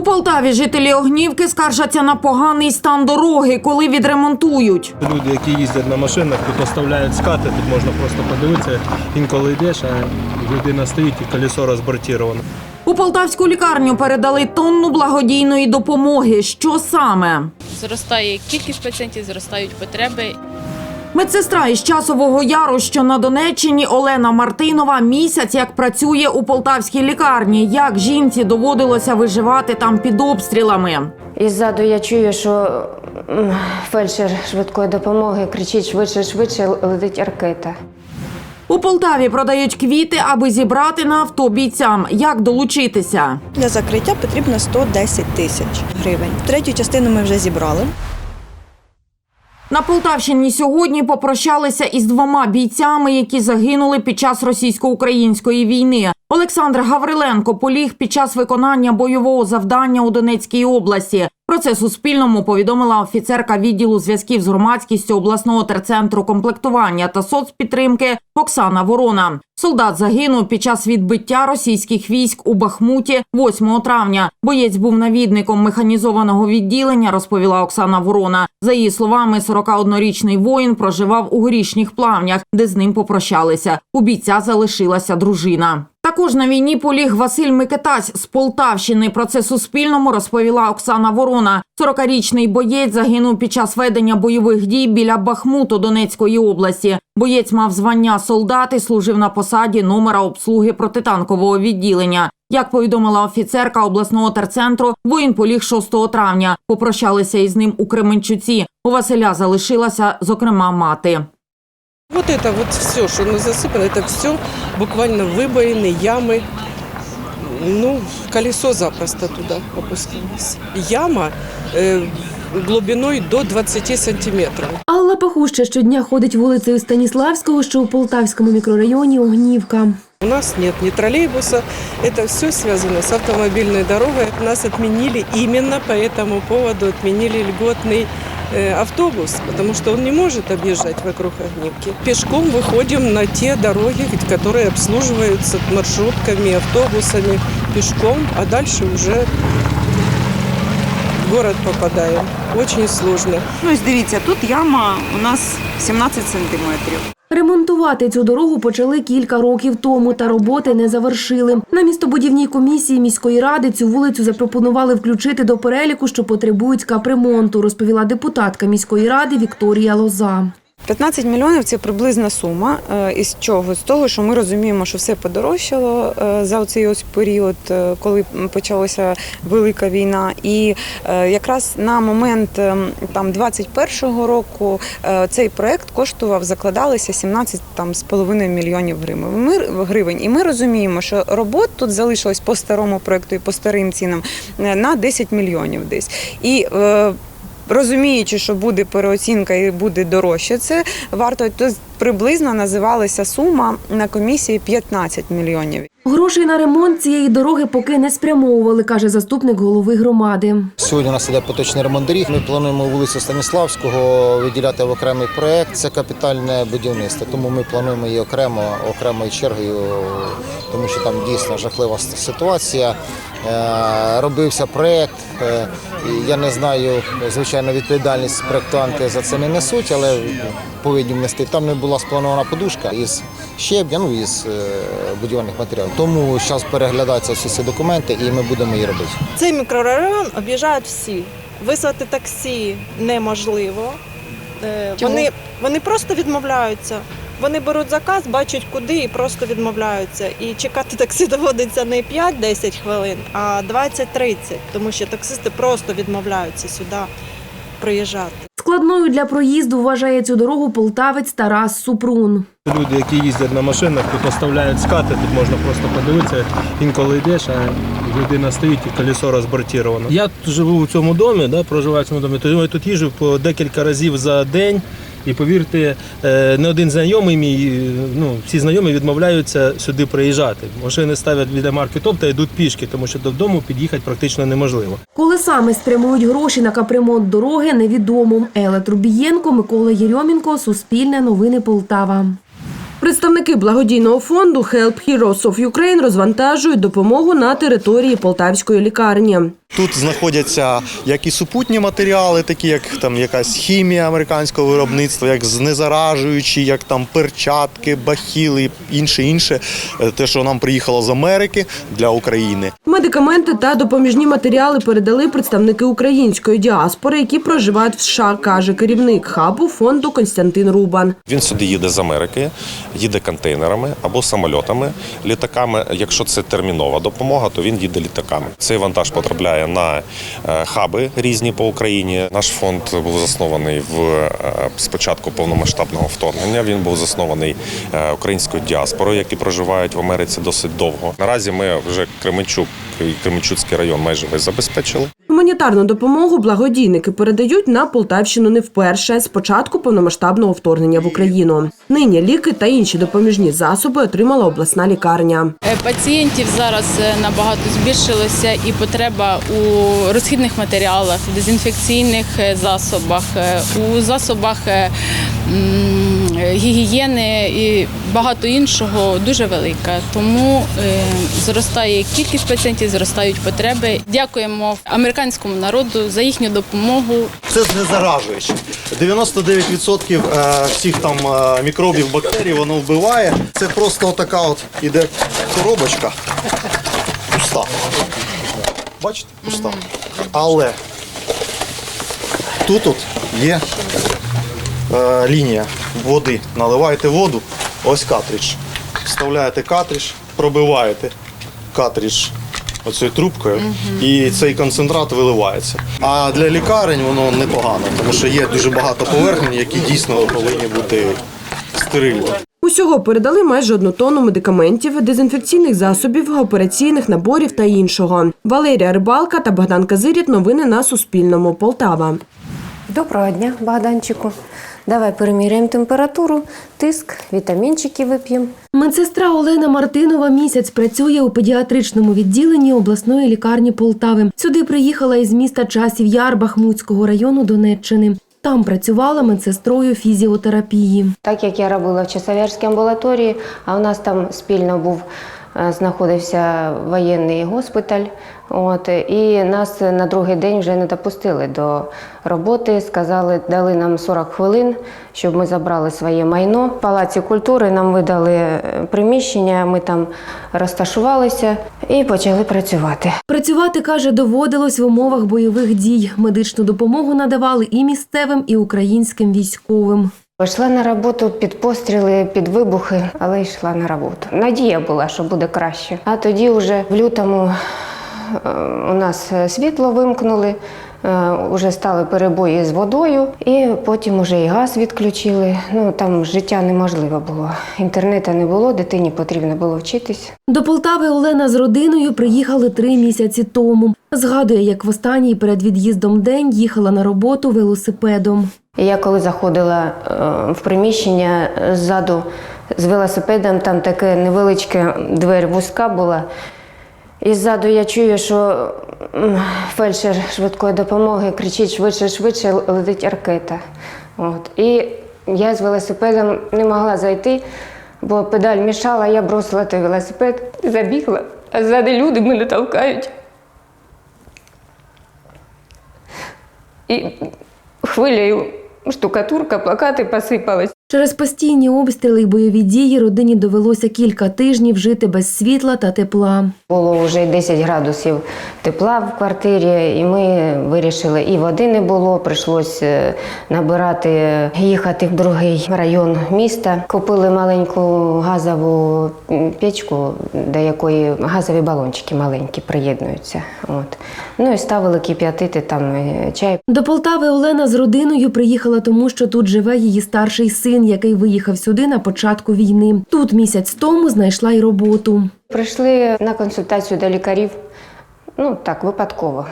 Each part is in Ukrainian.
У Полтаві жителі Огнівки скаржаться на поганий стан дороги, коли відремонтують. Люди, які їздять на машинах, тут оставляють скати, тут можна просто подивитися. Інколи йдеш, а людина стоїть і колесо розбортіровано. У полтавську лікарню передали тонну благодійної допомоги. Що саме? Зростає кількість пацієнтів, зростають потреби. Медсестра із часового яру, що на Донеччині, Олена Мартинова, місяць як працює у полтавській лікарні. Як жінці доводилося виживати там під обстрілами. І ззаду я чую, що фельдшер швидкої допомоги кричить швидше, швидше летить ракета. У Полтаві продають квіти, аби зібрати на авто бійцям. Як долучитися? Для закриття потрібно 110 тисяч гривень. Третю частину ми вже зібрали. На Полтавщині сьогодні попрощалися із двома бійцями, які загинули під час російсько-української війни. Олександр Гавриленко поліг під час виконання бойового завдання у Донецькій області. Про це Суспільному повідомила офіцерка відділу зв'язків з громадськістю обласного терцентру комплектування та соцпідтримки Оксана Ворона. Солдат загинув під час відбиття російських військ у Бахмуті 8 травня. Боєць був навідником механізованого відділення, розповіла Оксана Ворона. За її словами, 41-річний воїн проживав у горішніх плавнях, де з ним попрощалися. У бійця залишилася дружина. Також на війні поліг Василь Микитась з Полтавщини. Про це Суспільному розповіла Оксана Ворона. 40-річний боєць загинув під час ведення бойових дій біля Бахмуту Донецької області. Боєць мав звання солдат і служив на посаді номера обслуги протитанкового відділення. Як повідомила офіцерка обласного терцентру, воїн поліг 6 травня. Попрощалися із ним у Кременчуці. У Василя залишилася, зокрема, мати. Вот это вот все, что ну, засыпано, это все буквально выбоины, ямы. Ну, колесо запросто туда опустилось. Яма э, глубиной до 20 сантиметров. Алла Пахуща щодня ходить вулицею Станіславського, що у Полтавському мікрорайоні Огнівка. У нас нет ни троллейбуса, это все связано с автомобильной дорогой. Нас отменили именно по этому поводу, отменили льготный э, автобус, потому что он не может объезжать вокруг Огнивки. Пешком выходим на те дороги, которые обслуживаются маршрутками, автобусами, пешком, а дальше уже в город попадаем. Очень сложно. Ну, ось дивіться, тут яма у нас 17 сантиметрів. Ремонтувати цю дорогу почали кілька років тому, та роботи не завершили. На містобудівній комісії міської ради цю вулицю запропонували включити до переліку, що потребують капремонту, розповіла депутатка міської ради Вікторія Лоза. 15 мільйонів це приблизна сума. Е, Із чого? З того, що ми розуміємо, що все подорожчало е, за цей ось період, е, коли почалася велика війна. І якраз на момент е, там 21-го року цей проект коштував, закладалися 17 там з половиною мільйонів гривень. І ми розуміємо, що робот тут залишилось по старому проекту і по старим цінам на 10 мільйонів десь. І розуміючи, що буде переоцінка і буде дорожче, це варто то приблизно називалася сума на комісії 15 мільйонів. Грошей на ремонт цієї дороги поки не спрямовували, каже заступник голови громади. Сьогодні у нас іде поточний ремонт доріг. Ми плануємо вулицю Станіславського виділяти в окремий проект. Це капітальне будівництво, тому ми плануємо її окремо, окремою чергою, тому що там дійсно жахлива ситуація. Е, Робився проект. е, Я не знаю, звичайно, відповідальність проектанти за це не несуть, але повинні внести. Там не була спланована подушка із щебня, ну із е, будівельних матеріалів. Тому зараз переглядаються всі ці документи, і ми будемо її робити. Цей мікрорайон об'їжджають всі. Визвати таксі неможливо. Е, Вони, вони просто відмовляються. Вони беруть заказ, бачать куди і просто відмовляються. І чекати таксі доводиться не 5-10 хвилин, а 20-30, тому що таксисти просто відмовляються сюди приїжджати. Складною для проїзду вважає цю дорогу полтавець Тарас Супрун. Люди, які їздять на машинах, тут оставляють скати, тут можна просто подивитися. Інколи йдеш, а людина стоїть і колесо розбортіровано. Я тут живу у цьому домі, да, проживаю в цьому домі, то я тут їжджу по декілька разів за день. І повірте, е, не один знайомий мій, ну всі знайомі відмовляються сюди приїжджати. Машини ставлять біля марки ТОП та йдуть пішки, тому що додому під'їхати практично неможливо. Коли саме спрямують гроші на капремонт дороги, невідомо. Елла Трубієнко, Микола Єрьомінко, Суспільне новини Полтава. Представники благодійного фонду Help Heroes of Ukraine розвантажують допомогу на території полтавської лікарні. Тут знаходяться як і супутні матеріали, такі як там якась хімія американського виробництва, як знезаражуючі, як там перчатки, бахіли, інше інше. Е, Те, що нам приїхало з Америки для України. Медикаменти та допоміжні матеріали передали представники української діаспори, які проживають в США, каже керівник хабу фонду Константин Рубан. Він сюди їде з Америки, їде контейнерами або самольотами, літаками. Якщо це термінова допомога, то він їде літаками. Цей вантаж потрапляє на е, хаби різні по Україні. Наш фонд був заснований в е, спочатку повномасштабного вторгнення. Він був заснований е, українською діаспорою, які проживають в Америці досить довго. Наразі ми вже Кременчук і Кременчуцький район майже весь забезпечили. Гуманітарну допомогу благодійники передають на Полтавщину не вперше з початку повномасштабного вторгнення в Україну. Нині ліки та інші допоміжні засоби отримала обласна лікарня. Е, Пацієнтів зараз е, набагато збільшилося і потреба у розхідних матеріалах, дезінфекційних е, засобах, у засобах гігієни і багато іншого дуже велика. Тому е, зростає кількість пацієнтів, зростають потреби. Дякуємо американському народу за їхню допомогу. Це знезаражуюче. 99% е, всіх там е, мікробів, бактерій воно вбиває. Це просто така от іде коробочка пуста. Бачите, пуста. Але тут от є е, лінія води. Наливаєте воду, ось картридж. Вставляєте картридж, пробиваєте картридж оцією трубкою, і цей концентрат виливається. А для лікарень воно непогано, тому що є дуже багато поверхень, які дійсно повинні бути стерильні. Усього передали майже одну тонну медикаментів, дезінфекційних засобів, операційних наборів та іншого. Валерія Рибалка та Богдан Казиріт. Новини на Суспільному. Полтава. Доброго дня, Богданчику. Давай переміряємо температуру, тиск, вітамінчики вип'ємо. Медсестра Олена Мартинова місяць працює у педіатричному відділенні обласної лікарні Полтави. Сюди приїхала із міста Часів Яр Бахмутського району Донеччини. Там працювала медсестрою фізіотерапії. Так як я робила в Часовярській амбулаторії, а у нас там спільно був е, знаходився воєнний госпіталь. От і нас на другий день вже не допустили до роботи. Сказали, дали нам 40 хвилин, щоб ми забрали своє майно. В палаці культури нам видали е, приміщення. Ми там розташувалися і почали працювати. Працювати, каже, доводилось в умовах бойових дій. Медичну допомогу надавали і місцевим, і українським військовим. Пішла на роботу під постріли, під вибухи, але йшла на роботу. Надія була, що буде краще. А тоді, вже в лютому, у нас світло вимкнули, вже стали перебої з водою, і потім уже і газ відключили. Ну там життя неможливо було. Інтернету не було, дитині потрібно було вчитись. До Полтави Олена з родиною приїхали три місяці тому. Згадує, як в останній перед від'їздом день їхала на роботу велосипедом. Я коли заходила е, в приміщення е, ззаду з велосипедом, там таке невеличке двері вузька була. І ззаду я чую, що фельдшер швидкої допомоги кричить швидше, швидше, летить ракета. От. І я з велосипедом не могла зайти, бо педаль мішала, я бросила той велосипед, забігла, а ззаду люди мене толкають. І хвилею штукатурка, плакати посипались. Через постійні обстріли й бойові дії родині довелося кілька тижнів жити без світла та тепла. Було вже 10 градусів тепла в квартирі, і ми вирішили, і води не було. Прийшлось е, набирати, їхати в другий район міста. Купили маленьку газову печку, до якої газові балончики маленькі приєднуються. От. Ну і ставили кип'ятити там е, чай. До Полтави Олена з родиною приїхала тому, що тут живе її старший син, який виїхав сюди на початку війни. Тут місяць тому знайшла й роботу. Прийшли на консультацію до лікарів, ну так, випадково.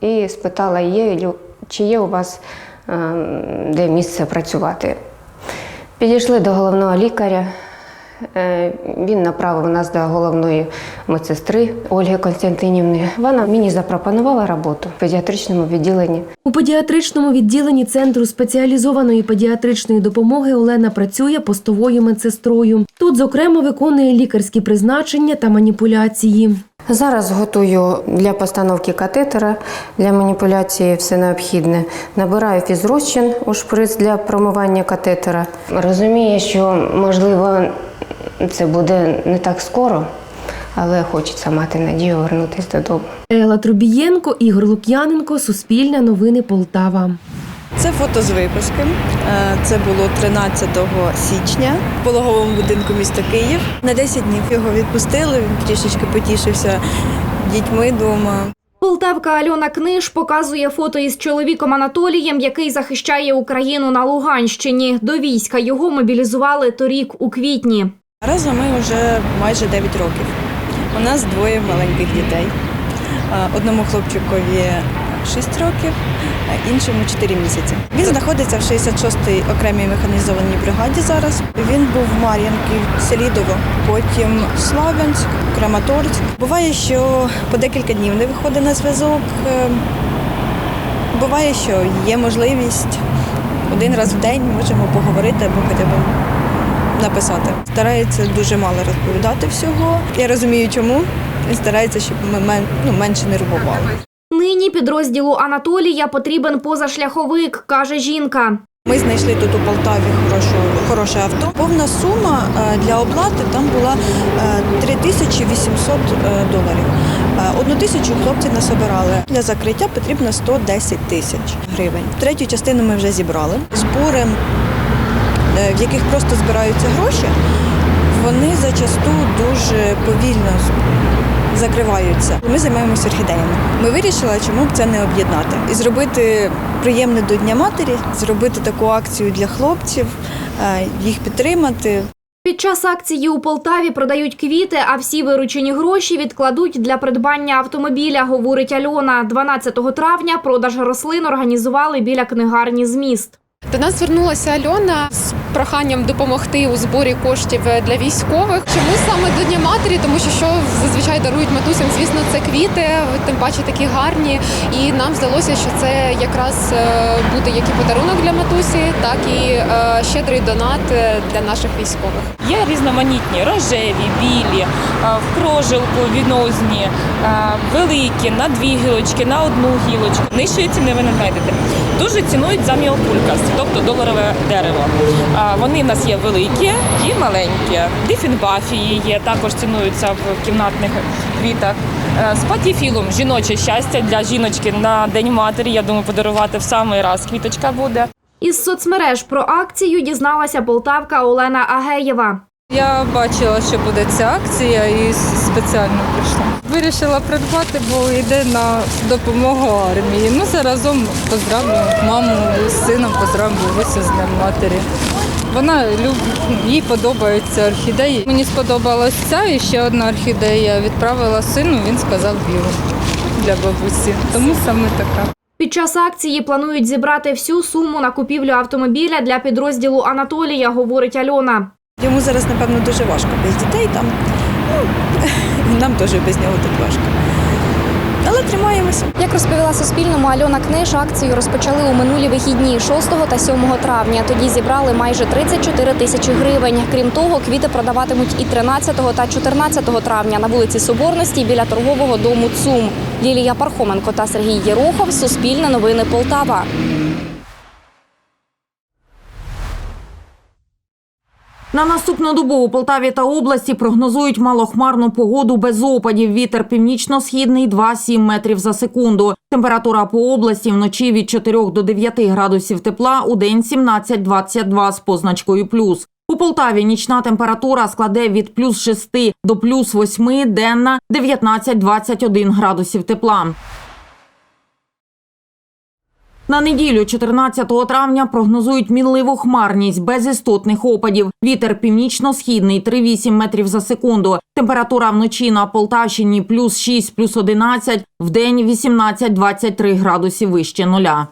І спитала, є, чи є у вас ем, де місце працювати. Підійшли до головного лікаря, Він направив нас до головної медсестри Ольги Константинівни. Вона мені запропонувала роботу в педіатричному відділенні. У педіатричному відділенні центру спеціалізованої педіатричної допомоги Олена працює постовою медсестрою. Тут, зокрема, виконує лікарські призначення та маніпуляції. Зараз готую для постановки катетера, для маніпуляції все необхідне. Набираю фізрозчин у шприц для промивання катетера. Розумію, що можливо це буде не так скоро, але хочеться мати надію повернутися додому. Ела Трубієнко, Ігор Лук'яненко, Суспільне новини Полтава. Це фото з випуски. Е, Це було 13 січня в пологовому будинку міста Київ. На 10 днів його відпустили. Він трішечки потішився дітьми вдома. Полтавка Альона Книж показує фото із чоловіком Анатолієм, який захищає Україну на Луганщині. До війська його мобілізували торік у квітні. Разом ми вже майже 9 років. У нас двоє маленьких дітей. Одному хлопчикові 6 років, а іншому 4 місяці. Він знаходиться в 66-й окремій механізованій бригаді зараз. Він був в Мар'янки, Селідово, потім Славянськ, Краматорськ. Буває, що по декілька днів не виходить на зв'язок. Е, Буває, що є можливість один раз в день можемо поговорити або хоча б написати. Старається дуже мало розповідати всього. Я розумію, чому. Він старається, щоб ми мен- ну, менше нервували. Нині підрозділу Анатолія потрібен позашляховик, каже жінка. Ми знайшли тут у Полтаві хорошу, хороше авто. Повна сума е, для оплати там була е, 3800 е, доларів. Е, Одну тисячу хлопці насобирали. Для закриття потрібно 110 тисяч гривень. Третю частину ми вже зібрали. Збори, в яких просто збираються гроші, вони зачасту дуже повільно закриваються. Ми займаємося орхідеями. Ми вирішили, чому б це не об'єднати і зробити приємне до Дня матері, зробити таку акцію для хлопців, е, їх підтримати. Під час акції у Полтаві продають квіти, а всі виручені гроші відкладуть для придбання автомобіля, говорить Альона. 12 травня продаж рослин організували біля книгарні «Зміст». До нас звернулася Альона з проханням допомогти у зборі коштів для військових. Чому саме до Дня матері? Тому що що зазвичай дарують матусям, звісно, це квіти, тим паче такі гарні. І нам здалося, що це якраз е, буде як і подарунок для матусі, так і е, щедрий донат е, для наших військових. Є різноманітні рожеві, білі, е, в прожилку, віднозні, е, великі, на дві гілочки, на одну гілочку. Нижчої ціни ви не знайдете. Дуже цінують за міокулькас, тобто доларове дерево. Е, Вони в нас є великі і маленькі. Дифінбафії є, також цінуються в кімнатних квітах. Е, З патіфілом жіноче щастя для жіночки на День матері. Я думаю, подарувати в самий раз квіточка буде. Із соцмереж про акцію дізналася полтавка Олена Агеєва. Я бачила, що буде ця акція і спеціально прийшла. Вирішила придбати, бо йде на допомогу армії. Ну, заразом поздравлю маму з сином, поздравлю бабусю з Днем матері. Вона любить, їй подобаються орхідеї. Мені сподобалась ця і ще одна орхідея. Відправила сину, він сказав білу для бабусі. Тому саме така. Під час акції планують зібрати всю суму на купівлю автомобіля для підрозділу Анатолія, говорить Альона. Йому зараз, напевно, дуже важко без дітей там. Ну, нам теж без нього тут важко. Але тримаємося. Як розповіла Суспільному Альона Книж, акцію розпочали у минулі вихідні 6 та 7 травня. Тоді зібрали майже 34 тисячі гривень. Крім того, квіти продаватимуть і 13 та 14 травня на вулиці Соборності біля торгового дому ЦУМ. Лілія Пархоменко та Сергій Єрохов. Суспільне новини Полтава. На наступну добу у Полтаві та області прогнозують малохмарну погоду без опадів. Вітер північно-східний 2-7 метрів за секунду. Температура по області вночі від 4 до 9 градусів тепла, у день 17-22 з позначкою плюс. У Полтаві нічна температура складе від плюс 6 до плюс 8, денна 19-21 градусів тепла. На неділю, 14 травня, прогнозують мінливу хмарність без істотних опадів. Вітер північно-східний 3,8 метрів за секунду. Температура вночі на Полтавщині плюс 6, плюс 11, вдень 18-23 градусів вище нуля.